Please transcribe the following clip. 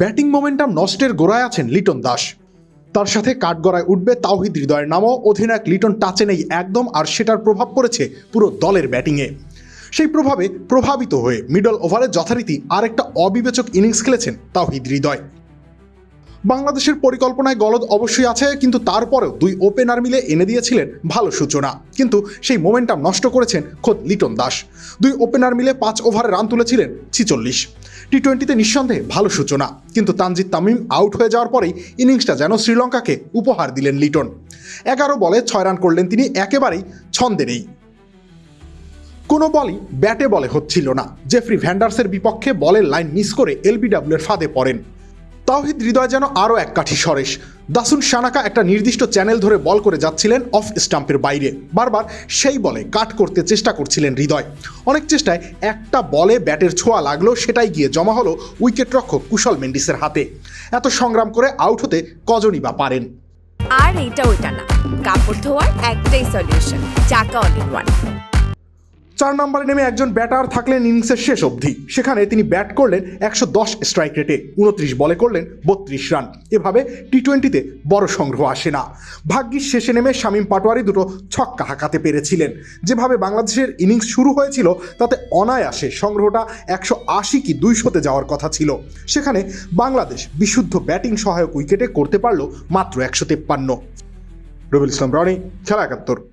Batting momentum নষ্টের গোড়ায় আছেন লিটন দাস। তার সাথে কাঠগড়ায় উঠবে তাওহিদ হৃদয়ের নামও অধিনায়ক লিটন টাচে নেই একদম, আর সেটার প্রভাব পড়েছে পুরো দলের ব্যাটিংয়ে। সেই প্রভাবে প্রভাবিত হয়ে মিডল ওভারে যথারীতি আরেকটা অবিবেচক ইনিংস খেলেছেন তাওহিদ হৃদয়। বাংলাদেশের পরিকল্পনায় গলদ অবশ্যই আছে, কিন্তু তারপরেও দুই ওপেনার মিলে এনে দিয়েছিলেন ভালো সূচনা। কিন্তু সেই মোমেন্টাম নষ্ট করেছেন খোদ লিটন দাস। দুই ওপেনার মিলে পাঁচ ওভারে রান তুলেছিলেন ছিচল্লিশ। টি টোয়েন্টিতে নিঃসন্দেহে ভালো সূচনা। কিন্তু তানজিদ তামিম আউট হয়ে যাওয়ার পরেই ইনিংসটা যেন শ্রীলঙ্কাকে উপহার দিলেন লিটন। এগারো বলে ছয় রান করলেন তিনি, একেবারেই ছন্দে নেই। কোনো বলই ব্যাটে বলে হচ্ছিল না। জেফ্রি ভ্যান্ডার্সের বিপক্ষে বলের লাইন মিস করে এলবিডাব্লিউর ফাঁদে পড়েন। তাওহিদ হৃদয় যেন আরও এক কাঠি সরেশ। দাসুন শানাকা একটা নির্দিষ্ট চ্যানেল ধরে বল করে যাচ্ছিলেন অফ স্টাম্পের বাইরে। বারবার সেই বলে কাট করতে চেষ্টা করছিলেন হৃদয়। অনেক চেষ্টায় একটা বলে ব্যাটের ছোঁয়া লাগল, সেটাই গিয়ে জমা হলো উইকেট রক্ষক কুশল মেন্ডিসের হাতে। এত সংগ্রাম করে আউট হতে কজনই বা পারেন? আর এইটা ওইটা না। কাপড় ধোয়ার একটাই সলিউশন চাকা অল ইন ওয়ান চার নম্বরে নেমে একজন ব্যাটার থাকলেন ইনিংসের শেষ অবধি। সেখানে তিনি ব্যাট করলেন একশো দশ স্ট্রাইক রেটে, উনত্রিশ বলে করলেন বত্রিশ রান। এভাবে টি টোয়েন্টিতে বড় সংগ্রহ আসে না। ভাগ্যিস শেষে নেমে শামীম পাটোয়ারি দুটো ছক্কা হাঁকাতে পেরেছিলেন। যেভাবে বাংলাদেশের ইনিংস শুরু হয়েছিল, তাতে অনায়াসে সংগ্রহটা একশো আশি কি দুইশোতে যাওয়ার কথা ছিল। সেখানে বাংলাদেশ বিশুদ্ধ ব্যাটিং সহায়ক উইকেটে করতে পারল মাত্র একশো তেপ্পান্ন। রবিউল ইসলাম, রনি, খেলা একাত্তর।